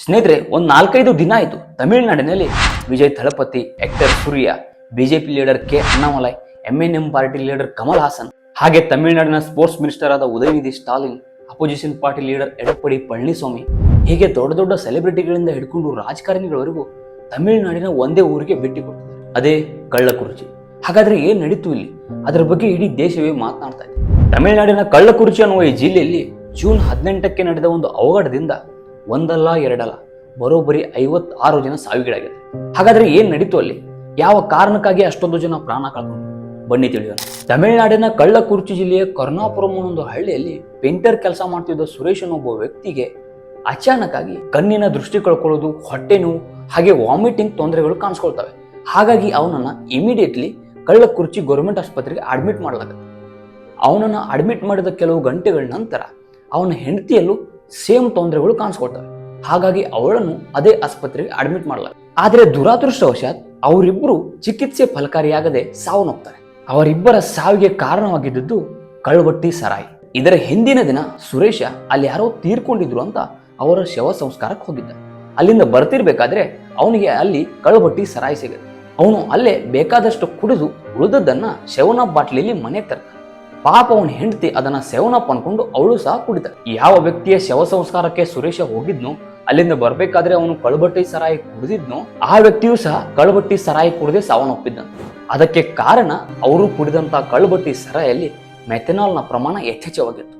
ಸ್ನೇಹಿತರೆ, ಒಂದು ನಾಲ್ಕೈದು ದಿನ ಆಯ್ತು. ತಮಿಳುನಾಡಿನಲ್ಲಿ Vijay Thalapathy actor Suriya BJP leader K Annamalai M N M party leader Kamal Haasan, ಹಾಗೆ ತಮಿಳುನಾಡಿನ ಸ್ಪೋರ್ಟ್ಸ್ ಮಿನಿಸ್ಟರ್ ಆದ Udhayanidhi Stalin opposition party leader Edappadi Palaniswami, ಹೀಗೆ ದೊಡ್ಡ ದೊಡ್ಡ ಸೆಲೆಬ್ರಿಟಿಗಳಿಂದ ಹಿಡ್ಕೊಂಡು ರಾಜಕಾರಣಿಗಳವರೆಗೂ ತಮಿಳುನಾಡಿನ ಒಂದೇ ಊರಿಗೆ ಭೇಟಿ ಕೊಡ್ತಾರೆ ಅದೇ ಕಳ್ಳಕುರುಚಿ. ಹಾಗಾದ್ರೆ ಏನ್ ನಡೀತು ಇಲ್ಲಿ? ಅದರ ಬಗ್ಗೆ ಇಡೀ ದೇಶವೇ ಮಾತನಾಡ್ತಾ ಇದೆ. ತಮಿಳುನಾಡಿನ ಕಳ್ಳಕುರುಚಿ ಅನ್ನುವ ಈ ಜಿಲ್ಲೆಯಲ್ಲಿ ಜೂನ್ ಹದಿನೆಂಟಕ್ಕೆ ನಡೆದ ಒಂದು ಅವಘಡದಿಂದ ಒಂದಲ್ಲ, ಎರಡಲ್ಲ, ಬರೋಬ್ಬರಿ ಐವತ್ತಾರು ಜನ ಸಾವಿಗೀಡಾಗಿದೆ ಹಾಗಾದ್ರೆ ಏನ್ ನಡೀತು ಅಲ್ಲಿ? ಯಾವ ಕಾರಣಕ್ಕಾಗಿ ಅಷ್ಟೊಂದು ಜನ ಪ್ರಾಣ ಕಳ್ಕೊಂಡ್ರು? ಬನ್ನಿ ತಿಳಿಯೋಣ. ತಮಿಳುನಾಡಿನ ಕಳ್ಳಕುರ್ಚಿ ಜಿಲ್ಲೆಯ ಕರ್ನಾಪುರಂ ಒಂದು ಹಳ್ಳಿಯಲ್ಲಿ ಪೇಂಟರ್ ಕೆಲಸ ಮಾಡ್ತಿದ್ದ ಸುರೇಶ್ ಅನ್ನೋ ಒಬ್ಬ ವ್ಯಕ್ತಿಗೆ ಅಚಾನಕ್ ಕಣ್ಣಿನ ದೃಷ್ಟಿ ಕಳ್ಕೊಳ್ಳೋದು, ಹೊಟ್ಟೆ ನೋವು, ಹಾಗೆ ವಾಮಿಟಿಂಗ್ ತೊಂದರೆಗಳು ಕಾಣಿಸ್ಕೊಳ್ತವೆ. ಹಾಗಾಗಿ ಅವನನ್ನ ಇಮಿಡಿಯೇಟ್ಲಿ ಕಳ್ಳಕುರ್ಚಿ ಗೌರ್ಮೆಂಟ್ ಆಸ್ಪತ್ರೆಗೆ ಅಡ್ಮಿಟ್ ಮಾಡಲಾಗುತ್ತೆ. ಅವನನ್ನ ಅಡ್ಮಿಟ್ ಮಾಡಿದ ಕೆಲವು ಗಂಟೆಗಳ ನಂತರ ಅವನ ಹೆಂಡತಿಯಲ್ಲೂ ಸೇಮ್ ತೊಂದರೆಗಳು ಕಾಣಿಸ್ಕೊಳ್ತವೆ ಹಾಗಾಗಿ ಅವಳನ್ನು ಅದೇ ಆಸ್ಪತ್ರೆಗೆ ಅಡ್ಮಿಟ್ ಮಾಡಲಾಗ ಆದರೆ ದುರಾದೃಷ್ಟವಶಾತ್ ಅವರಿಬ್ಬರು ಚಿಕಿತ್ಸೆ ಫಲಕಾರಿಯಾಗದೆ ಸಾವನ್ನೋಗ್ತಾರೆ ಅವರಿಬ್ಬರ ಸಾವಿಗೆ ಕಾರಣವಾಗಿದ್ದದ್ದು ಕಳ್ವಟ್ಟಿ ಸರಾಯಿ. ಇದರ ಹಿಂದಿನ ದಿನ ಸುರೇಶ ಅಲ್ಲಿ ಯಾರೋ ತೀರ್ಕೊಂಡಿದ್ರು ಅಂತ ಅವರ ಶವ ಸಂಸ್ಕಾರಕ್ಕೆ ಹೋಗಿದ್ದ. ಅಲ್ಲಿಂದ ಬರ್ತಿರ್ಬೇಕಾದ್ರೆ ಅವನಿಗೆ ಅಲ್ಲಿ ಕಳ್ಬಟ್ಟಿ ಸರಾಯಿ ಸಿಗುತ್ತೆ. ಅವನು ಅಲ್ಲೇ ಬೇಕಾದಷ್ಟು ಕುಡಿದು ಉಳಿದದ್ದನ್ನ ಶವನ ಬಾಟ್ಲಿಯಲ್ಲಿ ಮನೆಗೆ ತರ್ತಾನೆ. ಪಾಪ ಅವನ ಹೆಂಡತಿ ಅದನ್ನ ಸೆವನಪ್ ಅನ್ಕೊಂಡು ಅವಳು ಸಹ ಕುಡಿತ. ಯಾವ ವ್ಯಕ್ತಿಯ ಶವ ಸಂಸ್ಕಾರಕ್ಕೆ ಸುರೇಶ ಹೋಗಿದ್ನು, ಅಲ್ಲಿಂದ ಬರ್ಬೇಕಾದ್ರೆ ಅವನು ಕಳುಬಟ್ಟಿ ಸರಾಯಿ ಕುಡಿದಿದ್ನು, ಆ ವ್ಯಕ್ತಿಯು ಸಹ ಕಳುಬಟ್ಟಿ ಸರಾಯಿ ಕುಡಿದೇ ಸಾವನ್ನಪ್ಪಿದ್ದ. ಅದಕ್ಕೆ ಕಾರಣ ಅವರು ಕುಡಿದಂತ ಕಳುಬಟ್ಟಿ ಸರಾಯಲ್ಲಿ ಮೆಥನಾಲ್ನ ಪ್ರಮಾಣ ಯಥೇಚ್ಛವಾಗಿತ್ತು.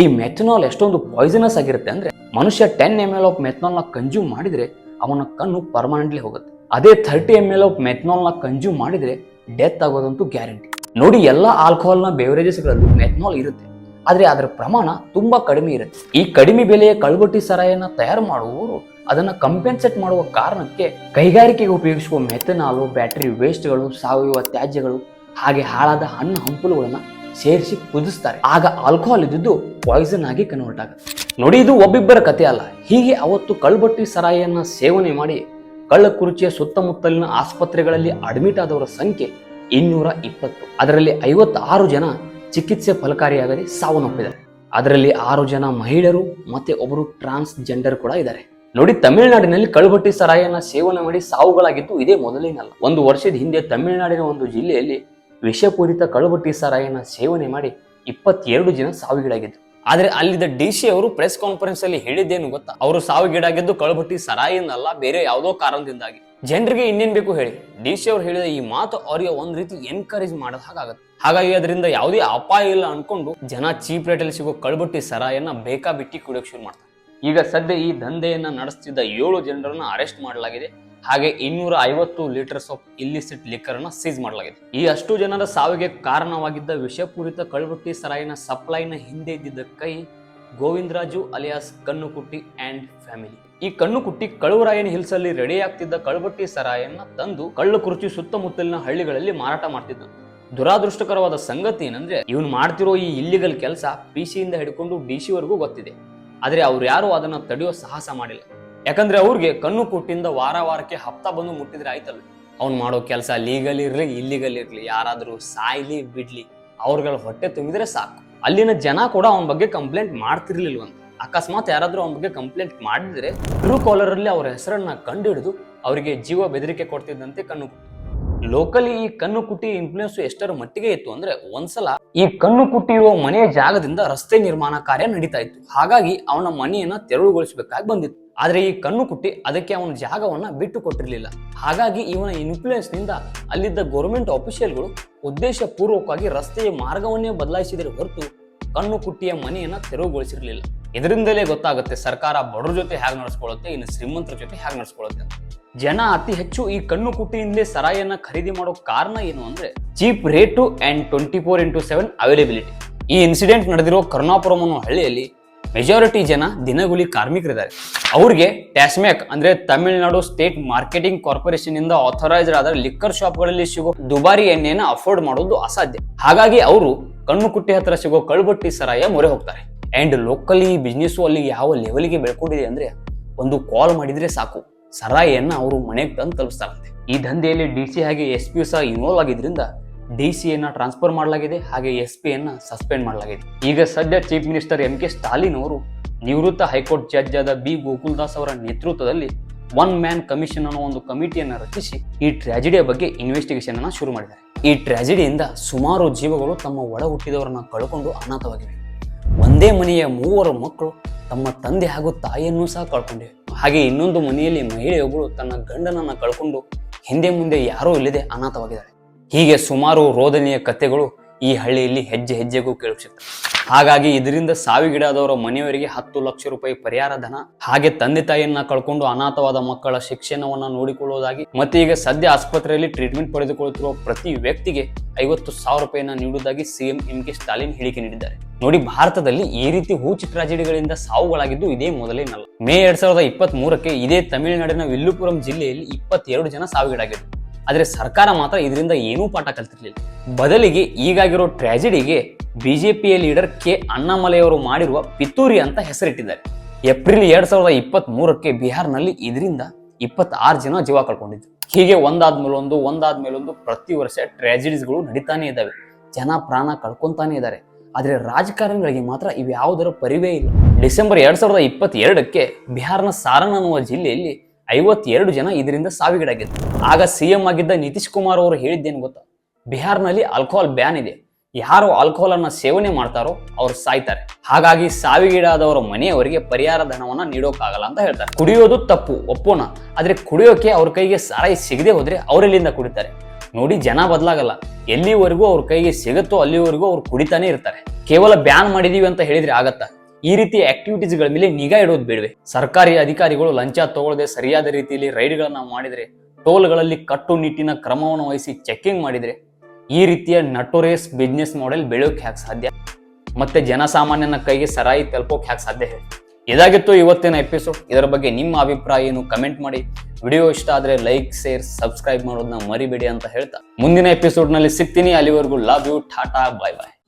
ಈ ಮೆಥನಾಲ್ ಎಷ್ಟೊಂದು ಪಾಯ್ಸನಸ್ ಆಗಿರುತ್ತೆ ಅಂದ್ರೆ, ಮನುಷ್ಯ ಟೆನ್ ಎಂ ಎಲ್ ಆಫ್ ಮೆಥನಾಲ್ನ ಕನ್ಸ್ಯೂಮ್ ಮಾಡಿದ್ರೆ ಅವನ ಕಣ್ಣು ಪರ್ಮನೆಂಟ್ಲಿ ಹೋಗುತ್ತೆ. ಅದೇ ಥರ್ಟಿ ಎಂ ಎಲ್ ಆಫ್ ಮೆಥನಾಲ್ನ ಕನ್ಸ್ಯೂಮ್ ಮಾಡಿದ್ರೆ ಡೆತ್ ಆಗೋದಂತೂ ಗ್ಯಾರಂಟಿ ನೋಡಿ, ಎಲ್ಲ ಆಲ್ಕೋಹಾಲ್ನ ಬೇವರೇಜಸ್ಗಳಲ್ಲೂ ಮೆಥನಾಲ್ ಇರುತ್ತೆ. ಆದರೆ ಅದರ ಪ್ರಮಾಣ ತುಂಬ ಕಡಿಮೆ ಇರುತ್ತೆ. ಈ ಕಡಿಮೆ ಬೆಲೆಯ ಕಳ್ಬಟ್ಟಿ ಸರಾಯನ್ನು ತಯಾರು ಮಾಡುವವರು ಅದನ್ನು ಕಂಪೆನ್ಸೇಟ್ ಮಾಡುವ ಕಾರಣಕ್ಕೆ ಕೈಗಾರಿಕೆಗೆ ಉಪಯೋಗಿಸುವ ಮೆಥನಾಲು ಬ್ಯಾಟರಿ ವೇಸ್ಟ್ಗಳು ಸಾವಯವ ತ್ಯಾಜ್ಯಗಳು, ಹಾಗೆ ಹಾಳಾದ ಹಣ್ಣು ಹಂಪಲುಗಳನ್ನು ಸೇರಿಸಿ ಕುದಿಸ್ತಾರೆ. ಆಗ ಆಲ್ಕೋಹಾಲ್ ಇದ್ದಿದ್ದು ಪಾಯ್ಸನ್ ಆಗಿ ಕನ್ವರ್ಟ್ ಆಗುತ್ತೆ. ನೋಡಿ, ಇದು ಒಬ್ಬಿಬ್ಬರ ಕಥೆ ಅಲ್ಲ. ಹೀಗೆ ಅವತ್ತು ಕಳ್ಬಟ್ಟಿ ಸರಾಯನ್ನು ಸೇವನೆ ಮಾಡಿ ಕಳ್ಳಕುರುಚಿಯ ಸುತ್ತಮುತ್ತಲಿನ ಆಸ್ಪತ್ರೆಗಳಲ್ಲಿ ಅಡ್ಮಿಟ್ ಆದವರ ಸಂಖ್ಯೆ ಇನ್ನೂರ ಇಪ್ಪತ್ತು ಅದರಲ್ಲಿ ಐವತ್ತಾರು ಜನ ಚಿಕಿತ್ಸೆ ಫಲಕಾರಿಯಾಗದೆ ಸಾವನ್ನಪ್ಪಿದ್ದಾರೆ. ಅದರಲ್ಲಿ ಆರು ಜನ ಮಹಿಳೆಯರು ಮತ್ತೆ ಒಬ್ಬರು ಟ್ರಾನ್ಸ್ ಜೆಂಡರ್ ಕೂಡ ಇದ್ದಾರೆ. ನೋಡಿ, ತಮಿಳುನಾಡಿನಲ್ಲಿ ಕಳ್ಬಟ್ಟಿ ಸರಾಯನ್ನ ಸೇವನೆ ಮಾಡಿ ಸಾವುಗಳಾಗಿದ್ದು ಇದೇ ಮೊದಲೇನಲ್ಲ. ಒಂದು ವರ್ಷದ ಹಿಂದೆ ತಮಿಳುನಾಡಿನ ಒಂದು ಜಿಲ್ಲೆಯಲ್ಲಿ ವಿಷಪೂರಿತ ಕಳ್ಬಟ್ಟಿ ಸರಾಯನ್ನ ಸೇವನೆ ಮಾಡಿ ಇಪ್ಪತ್ತೆರಡು ಜನ ಸಾವಿಗೀಡಾಗಿದ್ದು ಆದ್ರೆ ಅಲ್ಲಿದ್ದ ಡಿ ಸಿ ಅವರು ಪ್ರೆಸ್ ಕಾನ್ಫರೆನ್ಸ್ ಅಲ್ಲಿ ಹೇಳಿದ್ದೇನು ಗೊತ್ತಾ? ಅವರು ಸಾವಿಗೀಡಾಗಿದ್ದು ಕಳ್ಬಟ್ಟಿ ಸರಾಯಿನಲ್ಲ, ಬೇರೆ ಯಾವುದೋ ಕಾರಣದಿಂದಾಗಿ. ಜನರಿಗೆ ಇನ್ನೇನ್ ಬೇಕು ಹೇಳಿ? ಡಿ ಸಿ ಅವರು ಹೇಳಿದ ಈ ಮಾತು ಅವರಿಗೆ ಒಂದ್ ರೀತಿ ಎನ್ಕರೇಜ್ ಮಾಡದ ಹಾಗಾಗುತ್ತೆ ಹಾಗಾಗಿ ಅದರಿಂದ ಯಾವುದೇ ಅಪಾಯ ಇಲ್ಲ ಅನ್ಕೊಂಡು ಜನ ಚೀಪ್ ರೇಟಲ್ಲಿ ಸಿಗೋ ಕಳ್ಬಟ್ಟಿ ಸರಾಯನ್ನ ಬೇಕಾ ಬಿಟ್ಟಿ ಕುಡಿಯೋಕೆ ಶುರು ಮಾಡ್ತಾರೆ. ಈಗ ಸದ್ಯ ಈ ದಂಧೆಯನ್ನ ನಡೆಸ್ತಿದ್ದ ಏಳು ಜನರನ್ನ ಅರೆಸ್ಟ್ ಮಾಡಲಾಗಿದೆ. ಹಾಗೆ ಇನ್ನೂರ ಐವತ್ತು ಲೀಟರ್ಸ್ ಆಫ್ ಇಲ್ಲಿಸಿಟ್ ಲಿಕ್ಕರ್ ಅನ್ನ ಸೀಸ್ ಮಾಡಲಾಗಿದೆ. ಈ ಅಷ್ಟು ಜನರ ಸಾವಿಗೆ ಕಾರಣವಾಗಿದ್ದ ವಿಷಪೂರಿತ ಕಳ್ಬುಟ್ಟಿ ಸರಾಯಿನ ಸಪ್ಲೈನ ಹಿಂದೆ ಇದ್ದಿದ್ದ ಕೈ Govindaraju alias Kannukutti and family ಈ ಕಣ್ಣುಕುಟ್ಟಿ ಕಳುವರಾಯನ ಹಿಲ್ಸ್ ಅಲ್ಲಿ ರೆಡಿ ಆಗ್ತಿದ್ದ ಕಳ್ಬಟ್ಟಿ ಸರಾಯನ್ನ ತಂದು ಕಳ್ಳು ಕುರ್ಚಿ ಸುತ್ತಮುತ್ತಲಿನ ಹಳ್ಳಿಗಳಲ್ಲಿ ಮಾರಾಟ ಮಾಡ್ತಿದ್ದ ದುರಾದೃಷ್ಟಕರವಾದ ಸಂಗತಿ ಏನಂದ್ರೆ, ಇವನು ಮಾಡ್ತಿರೋ ಈ ಇಲ್ಲಿಗಲ್ ಕೆಲಸ ಪಿ ಸಿಯಿಂದ ಹಿಡ್ಕೊಂಡು ಡಿ ಸಿ ವರೆಗೂ ಗೊತ್ತಿದೆ. ಆದ್ರೆ ಅವ್ರು ಯಾರು ಅದನ್ನ ತಡೆಯೋ ಸಾಹಸ ಮಾಡಿಲ್ಲ. ಯಾಕಂದ್ರೆ ಅವ್ರಿಗೆ ಕಣ್ಣು ಕೊಟ್ಟಿಂದ ವಾರ ವಾರಕ್ಕೆ ಹಪ್ತ ಬಂದು ಮುಟ್ಟಿದ್ರೆ ಆಯ್ತಲ್ಲ ಅವ್ನು ಮಾಡೋ ಕೆಲಸ ಲೀಗಲ್ ಇರ್ಲಿ ಇಲ್ಲಿಗಲ್ ಇರಲಿ, ಯಾರಾದ್ರೂ ಸಾಯ್ಲಿ, ಬಿಡ್ಲಿ, ಅವ್ರಗಳ ಹೊಟ್ಟೆ ತುಂಬಿದ್ರೆ ಸಾಕು. ಅಲ್ಲಿನ ಜನ ಕೂಡ ಅವನ ಬಗ್ಗೆ ಕಂಪ್ಲೇಂಟ್ ಮಾಡ್ತಿರ್ಲಿಲ್ವಂತ. ಅಕಸ್ಮಾತ್ ಯಾರಾದರೂ ಅವನ ಬಗ್ಗೆ ಕಂಪ್ಲೇಂಟ್ ಮಾಡಿದ್ರೆ ಟ್ರೂ ಕಾಲರ್ ಅಲ್ಲಿ ಅವ್ರ ಹೆಸರನ್ನ ಕಂಡುಹಿಡಿದು ಅವರಿಗೆ ಜೀವ ಬೆದರಿಕೆ ಕೊಡ್ತಿದ್ದಂತೆ ಕಣ್ಣು ಕುಟ್ಟಿ ಲೋಕಲಿ ಈ ಕಣ್ಣು ಕುಟ್ಟಿ ಇನ್ಫ್ಲೂಯೆನ್ಸ್ ಎಷ್ಟರ ಮಟ್ಟಿಗೆ ಇತ್ತು ಅಂದ್ರೆ ಒಂದ್ಸಲ ಈ ಕಣ್ಣು ಕುಟ್ಟಿ ಇರುವ ಮನೆಯ ಜಾಗದಿಂದ ರಸ್ತೆ ನಿರ್ಮಾಣ ಕಾರ್ಯ ನಡೀತಾ ಇತ್ತು. ಹಾಗಾಗಿ ಅವನ ಮನೆಯನ್ನ ತೆರವುಗೊಳಿಸಬೇಕಾಗಿ ಬಂದಿತ್ತು. ಆದ್ರೆ ಈ ಕಣ್ಣು ಕುಟ್ಟಿ ಅದಕ್ಕೆ ಅವನ ಜಾಗವನ್ನ ಬಿಟ್ಟು ಕೊಟ್ಟಿರಲಿಲ್ಲ. ಹಾಗಾಗಿ ಇವನ ಇನ್ಫ್ಲೂಯೆನ್ಸ್ನಿಂದ ಅಲ್ಲಿದ್ದ ಗೌರ್ಮೆಂಟ್ ಆಫೀಷಿಯಲ್ಗಳು ಉದ್ದೇಶಪೂರ್ವಕವಾಗಿ ರಸ್ತೆಯ ಮಾರ್ಗವನ್ನೇ ಬದಲಾಯಿಸಿದರೆ ಹೊರತು ಕಣ್ಣು ಕುಟ್ಟಿಯ ಮನೆಯನ್ನ ತೆರವುಗೊಳಿಸಿರಲಿಲ್ಲ. ಇದರಿಂದಲೇ ಗೊತ್ತಾಗುತ್ತೆ ಸರ್ಕಾರ ಬಡವರ ಜೊತೆ ಹೇಗೆ ನಡೆಸ್ಕೊಳ್ಳುತ್ತೆ, ಇನ್ನು ಶ್ರೀಮಂತರ ಜೊತೆ ಹೇಗೆ ನಡೆಸ್ಕೊಳ್ಳುತ್ತೆ ಜನ ಅತಿ ಹೆಚ್ಚು ಈ ಕಣ್ಣು ಕುಟ್ಟಿಯಿಂದಲೇ ಸರಾಯನ್ನ ಖರೀದಿ ಮಾಡೋ ಕಾರಣ ಏನು ಅಂದ್ರೆ cheap rate and twenty four into seven availability ಈ ಇನ್ಸಿಡೆಂಟ್ ನಡೆದಿರೋ ಕರುಣಾಪುರಂ ಅನ್ನೋ ಹಳ್ಳಿಯಲ್ಲಿ ಮೆಜಾರಿಟಿ ಜನ ದಿನಗೂಲಿ ಕಾರ್ಮಿಕರಿದ್ದಾರೆ. ಅವ್ರಿಗೆ ಟ್ಯಾಸ್ಮ್ಯಾಕ್ ಅಂದ್ರೆ ತಮಿಳುನಾಡು ಸ್ಟೇಟ್ ಮಾರ್ಕೆಟಿಂಗ್ ಕಾರ್ಪೊರೇಷನ್ ಇಂದ ಆಥರೈಸ್ಡ್ ಆದ ಲಿಕ್ಕರ್ ಶಾಪ್ಗಳಲ್ಲಿ ಸಿಗೋ ದುಬಾರಿ ಎಣ್ಣೆಯನ್ನು ಅಫೋರ್ಡ್ ಮಾಡೋದು ಅಸಾಧ್ಯ. ಹಾಗಾಗಿ ಅವರು ಕಣ್ಣು ಕುಟ್ಟಿ ಹತ್ರ ಸಿಗೋ ಕಳ್ಬಟ್ಟಿ ಸರಾಯ ಮೊರೆ ಹೋಗ್ತಾರೆ. ಅಂಡ್ ಲೋಕಲಿ ಬಿಸ್ನೆಸ್ ಅಲ್ಲಿ ಯಾವ ಲೆವೆಲ್ಗೆ ಬೆಳ್ಕೊಂಡಿದೆ ಅಂದ್ರೆ ಒಂದು ಕಾಲ್ ಮಾಡಿದ್ರೆ ಸಾಕು. ಸರಾಯಿಯನ್ನ ಅವರು ಮನೆಗೆ ತಂದು ತಲುಪಿಸ್ತಾರಂತೆ. ಈ ದಂಧೆಯಲ್ಲಿ ಡಿ ಸಿ ಹಾಗೆ ಎಸ್ ಪಿ ಸಹ ಇನ್ವಾಲ್ವ್ ಆಗಿದ್ರಿಂದ ಡಿ ಸಿಯನ್ನ ಟ್ರಾನ್ಸ್ಫರ್ ಮಾಡಲಾಗಿದೆ, ಹಾಗೆ ಎಸ್ ಪಿಯನ್ನು ಸಸ್ಪೆಂಡ್ ಮಾಡಲಾಗಿದೆ. ಈಗ ಸದ್ಯ chief minister M K Stalin ಅವರು ನಿವೃತ್ತ ಹೈಕೋರ್ಟ್ ಜಡ್ಜ್ ಆದ ಬಿ ಗೋಕುಲ್ದಾಸ್ ಅವರ ನೇತೃತ್ವದಲ್ಲಿ ಒನ್ ಮ್ಯಾನ್ ಕಮಿಷನ್ ಅನ್ನೋ ಒಂದು ಕಮಿಟಿಯನ್ನು ರಚಿಸಿ ಈ ಟ್ರಾಜಿಡಿಯ ಬಗ್ಗೆ ಇನ್ವೆಸ್ಟಿಗೇಷನ್ ಅನ್ನ ಶುರು ಮಾಡಿದ್ದಾರೆ. ಈ ಟ್ರಾಜಿಡಿಯಿಂದ ಸುಮಾರು ಜೀವಗಳು ತಮ್ಮ ಒಳ ಹುಟ್ಟಿದವರನ್ನ ಕಳ್ಕೊಂಡು ಅನಾಥವಾಗಿವೆ. ಒಂದೇ ಮನೆಯ ಮೂವರು ಮಕ್ಕಳು ತಮ್ಮ ತಂದೆ ಹಾಗೂ ತಾಯಿಯನ್ನು ಸಹ ಕಳ್ಕೊಂಡಿವೆ. ಹಾಗೆ ಇನ್ನೊಂದು ಮನೆಯಲ್ಲಿ ಮಹಿಳೆಯೊಬ್ಬಳು ತನ್ನ ಗಂಡನನ್ನ ಕಳ್ಕೊಂಡು ಹಿಂದೆ ಮುಂದೆ ಯಾರೂ ಇಲ್ಲದೆ ಅನಾಥವಾಗಿದ್ದಾಳೆ. ಹೀಗೆ ಸುಮಾರು ರೋದನೆಯ ಕಥೆಗಳು ಈ ಹಳ್ಳಿಯಲ್ಲಿ ಹೆಜ್ಜೆ ಹೆಜ್ಜೆಗೂ ಕೇಳಿಸುತ್ತೆ ಹಾಗಾಗಿ ಇದರಿಂದ ಸಾವಿಗೀಡಾದವರ ಮನೆಯವರಿಗೆ ಹತ್ತು ಲಕ್ಷ ರೂಪಾಯಿ ಪರಿಹಾರ ಧನ, ಹಾಗೆ ತಂದೆ ತಾಯಿಯನ್ನ ಕಳ್ಕೊಂಡು ಅನಾಥವಾದ ಮಕ್ಕಳ ಶಿಕ್ಷಣವನ್ನ ನೋಡಿಕೊಳ್ಳುವುದಾಗಿ, ಮತ್ತೆ ಈಗ ಸದ್ಯ ಆಸ್ಪತ್ರೆಯಲ್ಲಿ ಟ್ರೀಟ್ಮೆಂಟ್ ಪಡೆದುಕೊಳ್ಳುತ್ತಿರುವ ಪ್ರತಿ ವ್ಯಕ್ತಿಗೆ ಐವತ್ತು ಸಾವಿರ ರೂಪಾಯಿಯನ್ನ ನೀಡುವುದಾಗಿ ಸಿಎಂ ಎಂ ಕೆ ಸ್ಟಾಲಿನ್ ಹೇಳಿಕೆ ನೀಡಿದ್ದಾರೆ. ನೋಡಿ, ಭಾರತದಲ್ಲಿ ಈ ರೀತಿ ಹೂಚಿ ಟ್ರಾಜಿಡಿಗಳಿಂದ ಸಾವುಗಳಾಗಿದ್ದು ಇದೇ ಮೊದಲೇನಲ್ಲ ಮೇ ಎರಡ್ ಸಾವಿರದ ಇಪ್ಪತ್ತ್ ಮೂರಕ್ಕೆ ಇದೇ ತಮಿಳುನಾಡಿನ ವಿಲ್ಲುಪುರಂ ಜಿಲ್ಲೆಯಲ್ಲಿ ಇಪ್ಪತ್ತೆರಡು ಜನ ಸಾವಿಗೀಡಾಗಿದ್ರು ಆದ್ರೆ ಸರ್ಕಾರ ಮಾತ್ರ ಇದರಿಂದ ಏನೂ ಪಾಠ ಕಲ್ತಿರ್ಲಿಲ್ಲ. ಬದಲಿಗೆ ಈಗಾಗಿರೋ ಟ್ರಾಜಿಡಿಗೆ ಪಿಯ ಲೀಡರ್ ಕೆ ಅಣ್ಣಾಮಲೆಯವರು ಮಾಡಿರುವ ಪಿತೂರಿ ಅಂತ ಹೆಸರಿಟ್ಟಿದ್ದಾರೆ. ಏಪ್ರಿಲ್ ಎರಡ್ ಸಾವಿರದ ಇಪ್ಪತ್ತ್ ಮೂರಕ್ಕೆ ಬಿಹಾರ್ನಲ್ಲಿ ಇದರಿಂದ ಇಪ್ಪತ್ತಾರು ಜನ ಜೀವ ಕಳ್ಕೊಂಡಿದ್ರು. ಹೀಗೆ ಒಂದಾದ್ಮೇಲೊಂದು ಒಂದಾದ್ಮೇಲೊಂದು ಒಂದಾದ್ಮೇಲೆ ಒಂದು ಪ್ರತಿ ವರ್ಷ ಟ್ರಾಜಿಡೀಸ್ಗಳು ನಡೀತಾನೆ ಇದ್ದಾವೆ. ಜನ ಪ್ರಾಣ ಕಳ್ಕೊಂತಾನೆ ಇದ್ದಾರೆ. ಆದರೆ ರಾಜಕಾರಣಿಗಳಿಗೆ ಮಾತ್ರ ಇವ್ಯಾವುದರ ಪರಿವೇ ಇಲ್ಲ. ಡಿಸೆಂಬರ್ ಎರಡ್ ಸಾವಿರದ ಇಪ್ಪತ್ತೆರಡಕ್ಕೆ ಬಿಹಾರ್ನ ಸಾರನ್ ಅನ್ನುವ ಜಿಲ್ಲೆಯಲ್ಲಿ ಐವತ್ತೆರಡು ಜನ ಇದರಿಂದ ಸಾವಿಗೀಡಾಗಿದ್ದರು ಆಗ ಸಿಎಂ ಆಗಿದ್ದ ನಿತೀಶ್ ಕುಮಾರ್ ಅವರು ಹೇಳಿದ್ದೇನು ಗೊತ್ತಾ? ಬಿಹಾರ್ನಲ್ಲಿ ಆಲ್ಕೋಹಾಲ್ ಬ್ಯಾನ್ ಇದೆ. ಯಾರು ಆಲ್ಕೋಹಾಲ್ ಅನ್ನ ಸೇವನೆ ಮಾಡ್ತಾರೋ ಅವ್ರು ಸಾಯ್ತಾರೆ. ಹಾಗಾಗಿ ಸಾವಿಗೀಡಾದವರ ಮನೆಯವರಿಗೆ ಪರಿಹಾರ ಧನವನ್ನ ನೀಡೋಕ್ಕಾಗಲ್ಲ ಅಂತ ಹೇಳ್ತಾರೆ. ಕುಡಿಯೋದು ತಪ್ಪು, ಒಪ್ಪೋಣ. ಆದ್ರೆ ಕುಡಿಯೋಕೆ ಅವ್ರ ಕೈಗೆ ಸಾರಾಯಿ ಸಿಗದೆ ಹೋದ್ರೆ ಅವರೆಲ್ಲಿಂದ ಕುಡಿತಾರೆ? ನೋಡಿ, ಜನ ಬದಲಾಗಲ್ಲ. ಎಲ್ಲಿವರೆಗೂ ಅವ್ರ ಕೈಗೆ ಸಿಗುತ್ತೋ ಅಲ್ಲಿವರೆಗೂ ಅವ್ರು ಕುಡಿತಾನೆ ಇರ್ತಾರೆ. ಕೇವಲ ಬ್ಯಾನ್ ಮಾಡಿದೀವಿ ಅಂತ ಹೇಳಿದ್ರೆ ಆಗತ್ತಾ? ಈ ರೀತಿಯ ಆಕ್ಟಿವಿಟೀಸ್ಗಳ ಮೇಲೆ ನಿಗಾ ಇಡೋದು ಬೇಡವೆ. ಸರ್ಕಾರಿ ಅಧಿಕಾರಿಗಳು ಲಂಚ ತಗೊಳ್ಳದೆ ಸರಿಯಾದ ರೀತಿಯಲ್ಲಿ ರೈಡ್ಗಳನ್ನ ಮಾಡಿದ್ರೆ, ಟೋಲ್ಗಳಲ್ಲಿ ಕಟ್ಟುನಿಟ್ಟಿನ ಕ್ರಮವನ್ನು ವಹಿಸಿ ಚೆಕ್ಕಿಂಗ್ ಮಾಡಿದ್ರೆ, ಈ ರೀತಿಯ ನಟೋರೇಸ್ ಬಿಸ್ನೆಸ್ ಮಾಡೆಲ್ ಬೆಳೆಯೋಕೆ ಹ್ಯಾಕ್ ಸಾಧ್ಯ? ಮತ್ತೆ ಜನಸಾಮಾನ್ಯನ ಕೈಗೆ ಸರಾಯಿ ತಲುಪೋಕೆ ಹ್ಯಾಕ್ ಸಾಧ್ಯ ಇದಾಗಿತ್ತು ಇವತ್ತಿನ ಎಪಿಸೋಡ್ ಇದರ ಬಗ್ಗೆ ನಿಮ್ಮ ಅಭಿಪ್ರಾಯ ಏನು ಕಮೆಂಟ್ ಮಾಡಿ. ವಿಡಿಯೋ ಇಷ್ಟ ಆದ್ರೆ ಲೈಕ್ ಶೇರ್ ಸಬ್ಸ್ಕ್ರೈಬ್ ಮಾಡೋದನ್ನ ಮರಿಬೇಡಿ ಅಂತ ಹೇಳ್ತಾ. ಮುಂದಿನ ಎಪಿಸೋಡ್ನಲ್ಲಿ ಸಿಗ್ತೀನಿ. ಅಲ್ಲಿವರೆಗೂ love you Tata bye bye